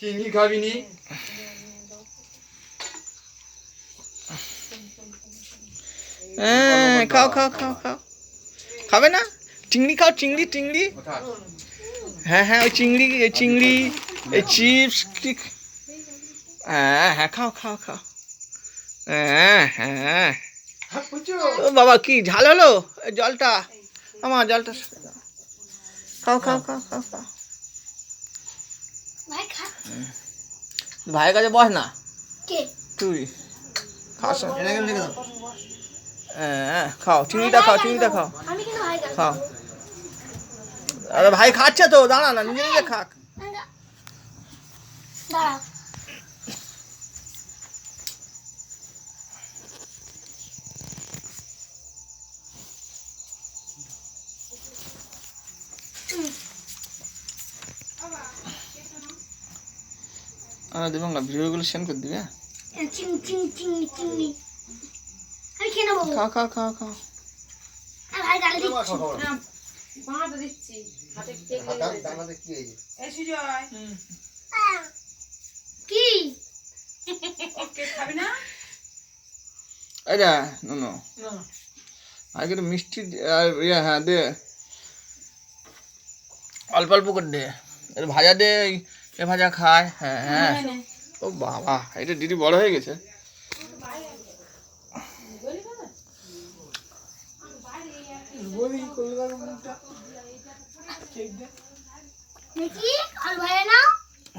চিংড়ি খাবি নি খাও খাও খাও খাও খাবে না চিংড়ি খাও চিংড়ি চিংড়ি হ্যাঁ হ্যাঁ ওই চিংড়ি চিংড়ি এই চিপস কি হ্যাঁ হ্যাঁ খাও খাও খাও হ্যাঁ হ্যাঁ ও বাবা কি ঝাল হলো জলটা আমার জলটা খাও খাও খাও খাও খাও ভাইয়ের কাছে বস না। তুই। খাস হ্যাঁ খাও। চিংড়িটা খাও চিংড়িটা খাও। খাও। আরে ভাই খাচ্ছে তো দাঁড়া না নিজে নিজে খাক। দাঁড়া আর না ভিডিওগুলো সেন্ড করে দিবে চিং চিং চিং আমি খেয়ে নেব। খাও খাও খাও খাও। আর ভাই গালে দিচ্ছি। বাঁধ দিচ্ছি। হাতে কেক কি এই এই সুজয়। কি? কেক খাবি না? এটা নো নো। না। আগে মিষ্টি আর ইয়ে হ্যাঁ দে। অল্প অল্প করে দে। ভাজা দে এই- এ ভাজা খায় হ্যাঁ হ্যাঁ। ও বাবা এটা দিদি বড় হয়ে গেছে। ভাই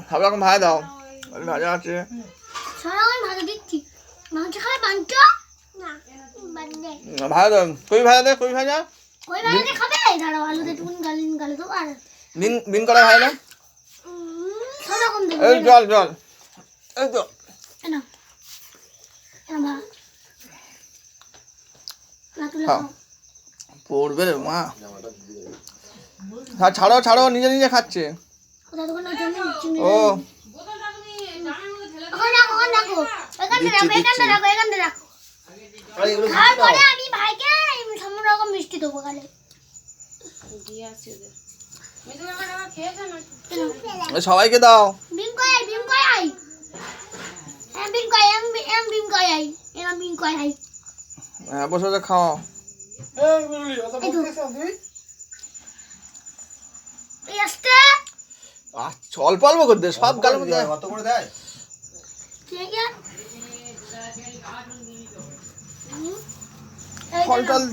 সব রকম ভাজা দাও। ভাজা আছে। ভাজা দাও। কই ভাজা দে কই ভাজা? ওই ভাজা খাবে? দাঁড়াও আলু টুকুন গালি গালি দেবো আর বিন বিন করা ভাজা দাও উম, সব রকম দেবো এই জল জল। এই খাও। খাও। পড়বে রে মা। হ্যাঁ ছাড়ো ছাড়ো নিজে নিজে খাচ্ছে। ও। আমি ভাইকে সব রকম মিষ্টি দেবো গালে দিয়ে আসছি সবাইকে দাও। বিম এম বিম এম এম বিম কয় আই এম বিম কয় আই? হ্যাঁ বসে বসে খাও। এই তো। এই আসতে। অল্প অল্প করে দে সব মধ্যে করে দেয় ফল টল